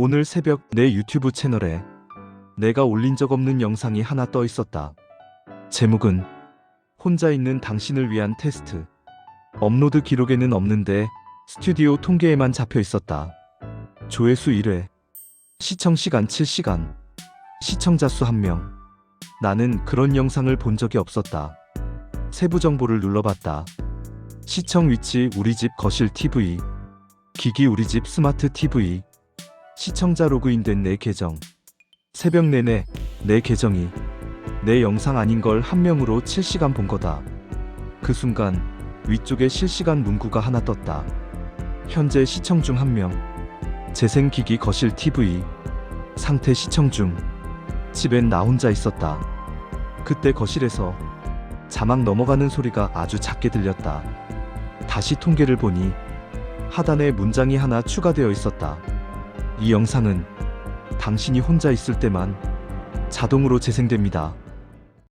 오늘 새벽 내 유튜브 채널에 내가 올린 적 없는 영상이 하나 떠 있었다. 제목은 혼자 있는 당신을 위한 테스트. 업로드 기록에는 없는데 스튜디오 통계에만 잡혀 있었다. 조회수 1회. 시청 시간 7시간. 시청자 수 1명. 나는 그런 영상을 본 적이 없었다. 세부 정보를 눌러봤다. 시청 위치 우리 집 거실 TV. 기기 우리 집 스마트 TV. 시청자 로그인된 내 계정. 새벽 내내 내 계정이 내 영상 아닌 걸 한 명으로 7시간 본 거다. 그 순간 위쪽에 실시간 문구가 하나 떴다. 현재 시청 중 한 명. 재생기기 거실 TV. 상태 시청 중. 집엔 나 혼자 있었다. 그때 거실에서 자막 넘어가는 소리가 아주 작게 들렸다. 다시 통계를 보니 하단에 문장이 하나 추가되어 있었다. 이 영상은 당신이 혼자 있을 때만 자동으로 재생됩니다.